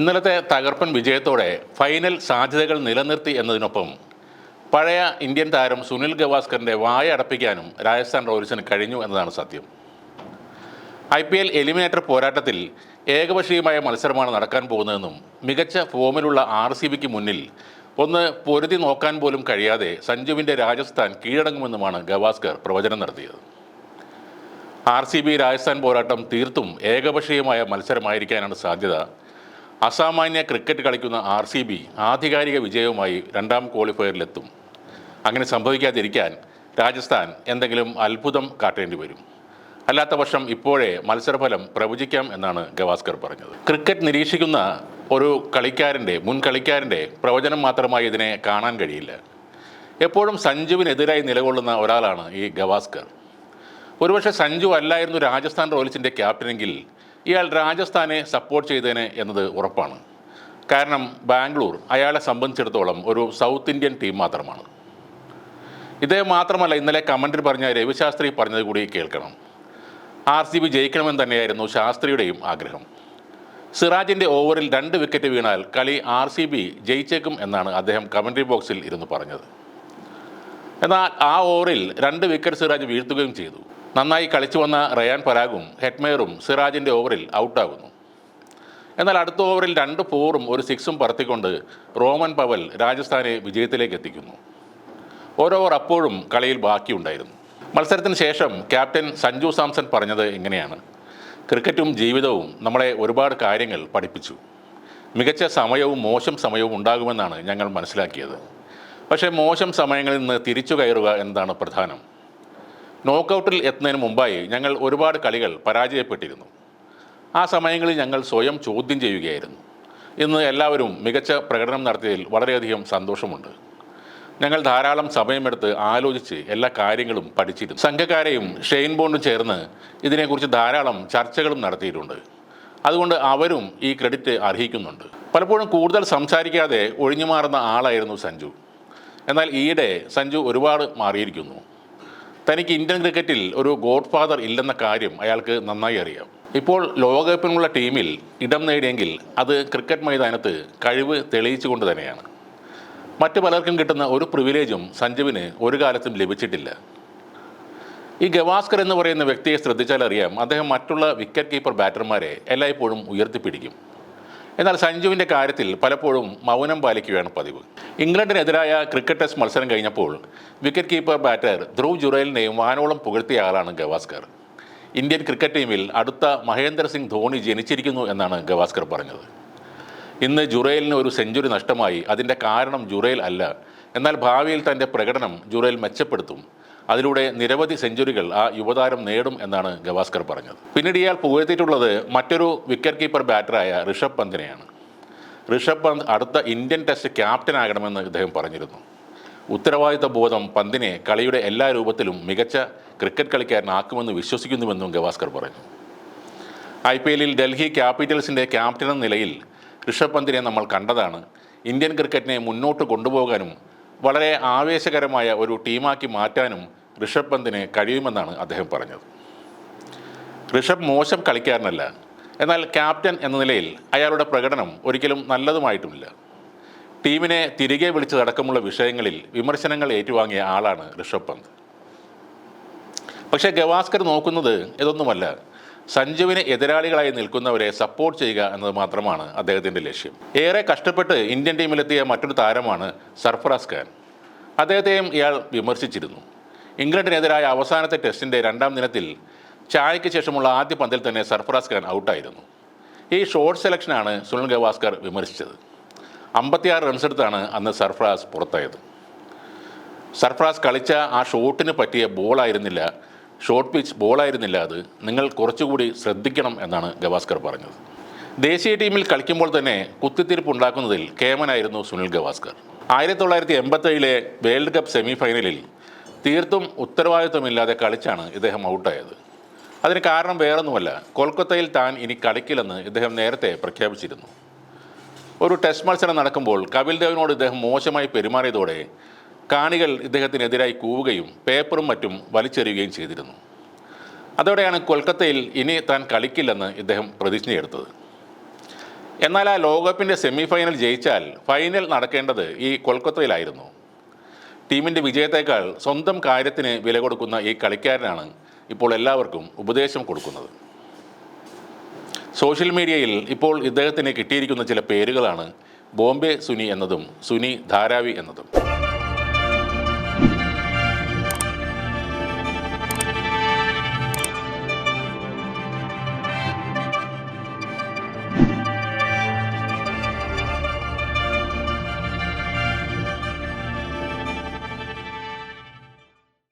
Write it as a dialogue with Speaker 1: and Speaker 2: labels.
Speaker 1: ഇന്നലത്തെ തകർപ്പൻ വിജയത്തോടെ ഫൈനൽ സാധ്യതകൾ നിലനിർത്തി എന്നതിനൊപ്പം പഴയ ഇന്ത്യൻ താരം സുനിൽ ഗവാസ്കറിന്റെ വായ അടപ്പിക്കാനും രാജസ്ഥാൻ റോയൽസിന് കഴിഞ്ഞു എന്നതാണ് സത്യം. ഐ പി എൽ എലിമിനേറ്റർ പോരാട്ടത്തിൽ ഏകപക്ഷീയമായ മത്സരമാണ് നടക്കാൻ പോകുന്നതെന്നും മികച്ച ഫോമിലുള്ള ആർ സി ബിക്ക് മുന്നിൽ ഒന്ന് പൊരുതി നോക്കാൻ പോലും കഴിയാതെ സഞ്ജുവിന്റെ രാജസ്ഥാൻ കീഴടങ്ങുമെന്നുമാണ് ഗവാസ്കർ പ്രവചനം നടത്തിയത്. ആർ സി ബി രാജസ്ഥാൻ പോരാട്ടം തീർത്തും ഏകപക്ഷീയമായ മത്സരമായിരിക്കാനാണ് സാധ്യത. അസാമാന്യ ക്രിക്കറ്റ് കളിക്കുന്ന ആർ സി ബി ആധികാരിക വിജയവുമായി രണ്ടാം ക്വാളിഫയറിലെത്തും. അങ്ങനെ സംഭവിക്കാതിരിക്കാൻ രാജസ്ഥാൻ എന്തെങ്കിലും അത്ഭുതം കാട്ടേണ്ടി വരും. അല്ലാത്ത പക്ഷം ഇപ്പോഴേ മത്സരഫലം പ്രവചിക്കാം എന്നാണ് ഗവാസ്കർ പറഞ്ഞത്. ക്രിക്കറ്റ് നിരീക്ഷിക്കുന്ന ഒരു കളിക്കാരന്റെ മുൻ കളിക്കാരന്റെ പ്രവചനം മാത്രമായി ഇതിനെ കാണാൻ കഴിയില്ല. എപ്പോഴും സഞ്ജുവിനെതിരായി നിലകൊള്ളുന്ന ഒരാളാണ് ഈ ഗവാസ്കർ. ഒരുപക്ഷെ സഞ്ജു അല്ലായിരുന്നു രാജസ്ഥാൻ റോയൽസിന്റെ ക്യാപ്റ്റനെങ്കിൽ ഇയാൾ രാജസ്ഥാനെ സപ്പോർട്ട് ചെയ്തേനെ എന്നത് ഉറപ്പാണ്. കാരണം ബാംഗ്ലൂർ അയാളെ സംബന്ധിച്ചിടത്തോളം ഒരു സൗത്ത് ഇന്ത്യൻ ടീം മാത്രമാണ്. ഇതേ മാത്രമല്ല ഇന്നലെ കമന്റിൽ പറഞ്ഞ രവിശാസ്ത്രി പറഞ്ഞത് കൂടി കേൾക്കണം. ആർ സി ബി ജയിക്കണമെന്ന് തന്നെയായിരുന്നു ശാസ്ത്രിയുടെയും ആഗ്രഹം. സിറാജിന്റെ ഓവറിൽ രണ്ട് വിക്കറ്റ് വീണാൽ കളി ആർ സി ബി ജയിച്ചേക്കും എന്നാണ് അദ്ദേഹം കമൻട്രി ബോക്സിൽ ഇരുന്ന് പറഞ്ഞത്. എന്നാൽ ആ ഓവറിൽ രണ്ട് വിക്കറ്റ് സിറാജ് വീഴ്ത്തുകയും ചെയ്തു. നന്നായി കളിച്ചു വന്ന റയാൻ പരാഗും ഹെഡ്മേറും സിറാജിന്റെ ഓവറിൽ ഔട്ടാകുന്നു. എന്നാൽ അടുത്ത ഓവറിൽ രണ്ട് ഫോറും ഒരു സിക്സും പറത്തിക്കൊണ്ട് റോമൻ പവൽ രാജസ്ഥാനെ വിജയത്തിലേക്ക് എത്തിക്കുന്നു. ഓരോ ഓവർ അപ്പോഴും കളിയിൽ ബാക്കിയുണ്ടായിരുന്നു. മത്സരത്തിന് ശേഷം ക്യാപ്റ്റൻ സഞ്ജു സാംസൺ പറഞ്ഞത് ഇങ്ങനെയാണ്. ക്രിക്കറ്റും ജീവിതവും നമ്മളെ ഒരുപാട് കാര്യങ്ങൾ പഠിപ്പിച്ചു. മികച്ച സമയവും മോശം സമയവും ഉണ്ടാകുമെന്നാണ് ഞങ്ങൾ മനസ്സിലാക്കിയത്. പക്ഷേ മോശം സമയങ്ങളിൽ നിന്ന് തിരിച്ചു കയറുക എന്നതാണ് പ്രധാനം. നോക്കൗട്ടിൽ എത്തുന്നതിന് മുമ്പായി ഞങ്ങൾ ഒരുപാട് കളികൾ പരാജയപ്പെട്ടിരുന്നു. ആ സമയങ്ങളിൽ ഞങ്ങൾ സ്വയം ചോദ്യം ചെയ്യുകയായിരുന്നു. ഇന്ന് എല്ലാവരും മികച്ച പ്രകടനം നടത്തിയതിൽ വളരെയധികം സന്തോഷമുണ്ട്. ഞങ്ങൾ ധാരാളം സമയമെടുത്ത് ആലോചിച്ച് എല്ലാ കാര്യങ്ങളും പഠിച്ചിരുന്നു. സംഘക്കാരെയും ഷെയിൻ ബോണ്ടും ചേർന്ന് ഇതിനെക്കുറിച്ച് ധാരാളം ചർച്ചകളും നടത്തിയിട്ടുണ്ട്. അതുകൊണ്ട് അവരും ഈ ക്രെഡിറ്റ് അർഹിക്കുന്നുണ്ട്. പലപ്പോഴും കൂടുതൽ സംസാരിക്കാതെ ഒഴിഞ്ഞു മാറുന്ന ആളായിരുന്നു സഞ്ജു. എന്നാൽ ഈയിടെ സഞ്ജു ഒരുപാട് മാറിയിരിക്കുന്നു. തനിക്ക് ഇന്ത്യൻ ക്രിക്കറ്റിൽ ഒരു ഗോഡ് ഫാദർ ഇല്ലെന്ന കാര്യം അയാൾക്ക് നന്നായി അറിയാം. ഇപ്പോൾ ലോകകപ്പിനുള്ള ടീമിൽ ഇടം നേടിയെങ്കിൽ അത് ക്രിക്കറ്റ് മൈതാനത്ത് കഴിവ് തെളിയിച്ചുകൊണ്ട് തന്നെയാണ്. മറ്റു പലർക്കും കിട്ടുന്ന ഒരു പ്രിവിലേജും സഞ്ജുവിന് ഒരു കാലത്തും ലഭിച്ചിട്ടില്ല. ഈ ഗവാസ്കർ എന്ന് പറയുന്ന വ്യക്തിയെ ശ്രദ്ധിച്ചാൽ അറിയാം അദ്ദേഹം മറ്റുള്ള വിക്കറ്റ് കീപ്പർ ബാറ്റർമാരെ എല്ലായ്പ്പോഴും ഉയർത്തിപ്പിടിക്കും. എന്നാൽ സഞ്ജുവിന്റെ കാര്യത്തിൽ പലപ്പോഴും മൗനം പാലിക്കുകയാണ് പതിവ്. ഇംഗ്ലണ്ടിനെതിരായ ക്രിക്കറ്റ് ടെസ്റ്റ് മത്സരം കഴിഞ്ഞപ്പോൾ വിക്കറ്റ് കീപ്പർ ബാറ്റർ ധ്രുവ് ജുറേലിനെയും വാനോളം പുകഴ്ത്തിയ ആളാണ് ഗവാസ്കർ. ഇന്ത്യൻ ക്രിക്കറ്റ് ടീമിൽ അടുത്ത മഹേന്ദ്ര സിംഗ് ധോണി ജനിച്ചിരിക്കുന്നു എന്നാണ് ഗവാസ്കർ പറഞ്ഞത്. ഇന്ന് ജുറേലിന് ഒരു സെഞ്ചുറി നഷ്ടമായി അതിന്റെ കാരണം ജുറേൽ അല്ല. എന്നാൽ ഭാവിയിൽ തന്റെ പ്രകടനം ജുറേൽ മെച്ചപ്പെടുത്തും. അതിലൂടെ നിരവധി സെഞ്ചുറികൾ ആ യുവതാരം നേടും എന്നാണ് ഗവാസ്കർ പറഞ്ഞത്. പിന്നീട് ഇയാൾ പുകഴ്ത്തിയിട്ടുള്ളത് മറ്റൊരു വിക്കറ്റ് കീപ്പർ ബാറ്ററായ ഋഷഭ് പന്തിനെയാണ്. ഋഷഭ് പന്ത് അടുത്ത ഇന്ത്യൻ ടെസ്റ്റ് ക്യാപ്റ്റൻ ആകണമെന്ന് ഇദ്ദേഹം പറഞ്ഞിരുന്നു. ഉത്തരവാദിത്ത ബോധം പന്തിനെ കളിയുടെ എല്ലാ രൂപത്തിലും മികച്ച ക്രിക്കറ്റ് കളിക്കാരനാക്കുമെന്ന് വിശ്വസിക്കുന്നുവെന്നും ഗവാസ്കർ പറഞ്ഞു. ഐ പി എല്ലിൽ ഡൽഹി ക്യാപിറ്റൽസിന്റെ ക്യാപ്റ്റൻ എന്ന നിലയിൽ ഋഷഭ് പന്തിനെ നമ്മൾ കണ്ടതാണ്. ഇന്ത്യൻ ക്രിക്കറ്റിനെ മുന്നോട്ട് കൊണ്ടുപോകാനും വളരെ ആവേശകരമായ ഒരു ടീമാക്കി മാറ്റാനും ഋഷഭ് പന്തിന് കഴിയുമെന്നാണ് അദ്ദേഹം പറഞ്ഞത്. ഋഷഭ് മോശം കളിക്കാരനല്ല. എന്നാൽ ക്യാപ്റ്റൻ എന്ന നിലയിൽ അയാളുടെ പ്രകടനം ഒരിക്കലും നല്ലതുമായിട്ടുമില്ല. ടീമിനെ തിരികെ വിളിച്ചതടക്കമുള്ള വിഷയങ്ങളിൽ വിമർശനങ്ങൾ ഏറ്റുവാങ്ങിയ ആളാണ് ഋഷഭ് പന്ത്. പക്ഷേ ഗവാസ്കർ നോക്കുന്നത് ഇതൊന്നുമല്ല. സഞ്ജുവിന് എതിരാളികളായി നിൽക്കുന്നവരെ സപ്പോർട്ട് ചെയ്യുക എന്നത് മാത്രമാണ് അദ്ദേഹത്തിന്റെ ലക്ഷ്യം. ഏറെ കഷ്ടപ്പെട്ട് ഇന്ത്യൻ ടീമിലെത്തിയ മറ്റൊരു താരമാണ് സർഫറാസ് ഖാൻ. അദ്ദേഹത്തെയും ഇയാൾ വിമർശിച്ചിരുന്നു. ഇംഗ്ലണ്ടിനെതിരായ അവസാനത്തെ ടെസ്റ്റിന്റെ രണ്ടാം ദിനത്തിൽ ചായയ്ക്ക് ശേഷമുള്ള ആദ്യ പന്തിൽ തന്നെ സർഫറാസ് ഖാൻ ഔട്ടായിരുന്നു. ഈ ഷോർട്ട് സെലക്ഷനാണ് സുനിൽ ഗവാസ്കർ വിമർശിച്ചത്. അമ്പത്തിയാറ് റൺസെടുത്താണ് അന്ന് സർഫറാസ് പുറത്തായത്. സർഫറാസ് കളിച്ച ആ ഷോട്ടിന് പറ്റിയ ബോളായിരുന്നില്ല ഷോർട്ട് പിച്ച് ബോളായിരുന്നില്ല അത്. നിങ്ങൾ കുറച്ചുകൂടി ശ്രദ്ധിക്കണം എന്നാണ് ഗവാസ്കർ പറഞ്ഞത്. ദേശീയ ടീമിൽ കളിക്കുമ്പോൾ തന്നെ കുത്തിത്തിരിപ്പ് ഉണ്ടാക്കുന്നതിൽ കേമനായിരുന്നു സുനിൽ ഗവാസ്കർ. ആയിരത്തി തൊള്ളായിരത്തി എൺപത്തേഴിലെ വേൾഡ് കപ്പ് സെമി ഫൈനലിൽ തീർത്തും ഉത്തരവാദിത്വമില്ലാതെ കളിച്ചാണ് ഇദ്ദേഹം ഔട്ടായത്. അതിന് കാരണം വേറൊന്നുമല്ല കൊൽക്കത്തയിൽ താൻ ഇനി കളിക്കില്ലെന്ന് ഇദ്ദേഹം നേരത്തെ പ്രഖ്യാപിച്ചിരുന്നു. ഒരു ടെസ്റ്റ് മത്സരം നടക്കുമ്പോൾ കപിൽ ദേവിനോട് ഇദ്ദേഹം മോശമായി പെരുമാറിയതോടെ കാണികൾ ഇദ്ദേഹത്തിനെതിരായി കൂവുകയും പേപ്പറും മറ്റും വലിച്ചെറിയുകയും ചെയ്തിരുന്നു. അതോടെയാണ് കൊൽക്കത്തയിൽ ഇനി താൻ കളിക്കില്ലെന്ന് ഇദ്ദേഹം പ്രതിജ്ഞയെടുത്തത്. എന്നാൽ ആ ലോകകപ്പിന്റെ സെമി ഫൈനൽ ജയിച്ചാൽ ഫൈനൽ നടക്കേണ്ടത് ഈ കൊൽക്കത്തയിലായിരുന്നു. ടീമിന്റെ വിജയത്തേക്കാൾ സ്വന്തം കാര്യത്തിന് വില കൊടുക്കുന്ന ഈ കളിക്കാരനാണ് ഇപ്പോൾ എല്ലാവർക്കും ഉപദേശം കൊടുക്കുന്നത്. സോഷ്യൽ മീഡിയയിൽ ഇപ്പോൾ ഇദ്ദേഹത്തിന് കിട്ടിയിരിക്കുന്ന ചില പേരുകളാണ് ബോംബെ സുനി എന്നതും സുനി ധാരാവി എന്നതും.